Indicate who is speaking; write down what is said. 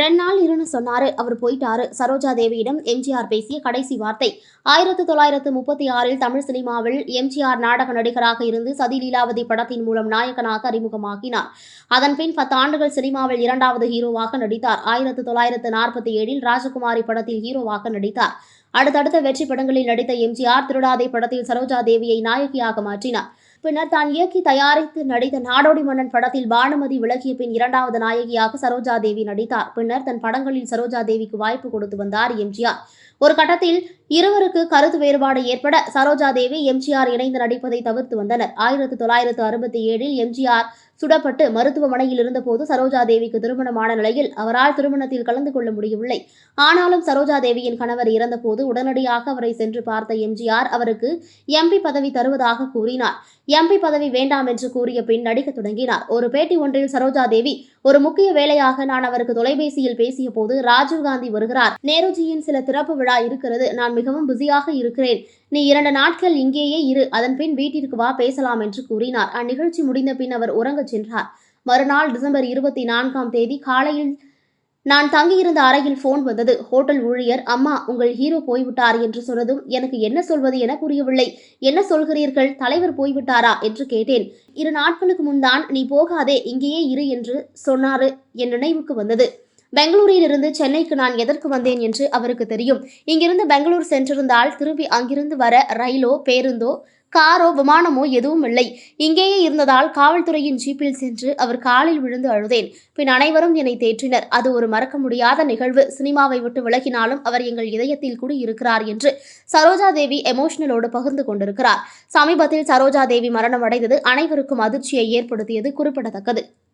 Speaker 1: ரெண்டு நாள் இருன்னு சொன்னாரு. அவர் போயிட்டாரு. சரோஜா தேவியிடம் எம்ஜிஆர் பேசிய கடைசி வார்த்தை. ஆயிரத்து தொள்ளாயிரத்து முப்பத்தி ஆறில் தமிழ் சினிமாவில் எம்ஜிஆர் நாடக நடிகராக இருந்து சதி லீலாவதி படத்தின் மூலம் நாயகனாக அறிமுகமாக்கினார் அதன்பின் பத்து ஆண்டுகள் சினிமாவில் இரண்டாவது ஹீரோவாக நடித்தார். ஆயிரத்து தொள்ளாயிரத்து நாற்பத்தி ஏழில் ராஜகுமாரி படத்தில் ஹீரோவாக நடித்தார். அடுத்தடுத்த வெற்றி படங்களில் நடித்த எம்ஜிஆர் திருடாதே படத்தில் சரோஜா தேவியை நாயகியாக மாற்றினார். பின்னர் தான் இயக்கி தயாரித்து நடித்த நாடோடி மன்னன் படத்தில் பானுமதி விலகிய பின் இரண்டாவது நாயகியாக சரோஜா தேவி நடித்தார். பின்னர் தன் படங்களில் சரோஜா தேவிக்கு வாய்ப்பு கொடுத்து வந்தார் எம்ஜிஆர். ஒரு கட்டத்தில் இருவருக்கு கருத்து வேறுபாடு ஏற்பட சரோஜா தேவி எம்ஜிஆர் இணைந்து நடிப்பதை தவிர்த்து வந்தனர். ஆயிரத்தி தொள்ளாயிரத்து அறுபத்தி ஏழில் எம்ஜிஆர் சுடப்பட்டு மருத்துவமனையில் இருந்தபோது சரோஜா தேவிக்கு திருமணமான நிலையில் அவரால் திருமணத்தில் கலந்து கொள்ள முடியவில்லை. ஆனாலும் சரோஜா தேவியின் கணவர் இறந்தபோது உடனடியாக அவரை சென்று பார்த்த எம்ஜிஆர் அவருக்கு எம்பி பதவி தருவதாக கூறினார். எம்பி பதவி வேண்டாம் என்று கூறிய பின் நடிக்கத் தொடங்கினார். ஒரு பேட்டி ஒன்றில் சரோஜா தேவி ஒரு முக்கிய வேலையாக நான் அவருக்கு தொலைபேசியில் பேசிய போது ராஜீவ்காந்தி வருகிறார். நேருஜியின் சில திறப்பு விழா இருக்கிறது. நான் மிகவும் பிஸியாக இருக்கிறேன். நீ இரண்டு நாட்கள் இங்கேயே இரு. அதன் பின் வீட்டிற்கு வா பேசலாம் என்று கூறினார். அந்நிகழ்ச்சி முடிந்த பின் அவர் உறங்கச் சென்றார். மறுநாள் டிசம்பர் இருபத்தி நான்காம் தேதி காலையில் நான் தங்கியிருந்த அறையில் போன் வந்தது. ஹோட்டல் ஊழியர் அம்மா உங்கள் ஹீரோ போய்விட்டார் என்று சொன்னதும் எனக்கு என்ன சொல்வது என புரியவில்லை. என்ன சொல்கிறீர்கள்? தலைவர் போய்விட்டாரா? என்று கேட்டேன். இரு நாட்களுக்கு முன்தான் நீ போகாதே இங்கேயே இரு என்று சொன்னாரு என் நினைவுக்கு வந்தது. பெங்களூரில் இருந்து சென்னைக்கு நான் எதற்கு வந்தேன் என்று அவருக்கு தெரியும். இங்கிருந்து பெங்களூர் சென்றிருந்தால் திரும்பி அங்கிருந்து வர ரயிலோ பேருந்தோ காரோ விமானமோ எதுவும் இல்லை. இங்கேயே இருந்ததால் காவல்துறையின் ஜீப்பில் சென்று அவர் காலில் விழுந்து அழுதேன். பின் அனைவரும் என்னை தேற்றினர். அது ஒரு மறக்க முடியாத நிகழ்வு. சினிமாவை விட்டு விலகினாலும் அவர் எங்கள் இதயத்தில் கூட இருக்கிறார் என்று சரோஜா தேவி எமோஷனலோடு பகிர்ந்து கொண்டிருக்கிறார். சமீபத்தில் சரோஜா தேவி மரணம் அடைந்தது அனைவருக்கும் அதிர்ச்சியை ஏற்படுத்தியது குறிப்பிடத்தக்கது.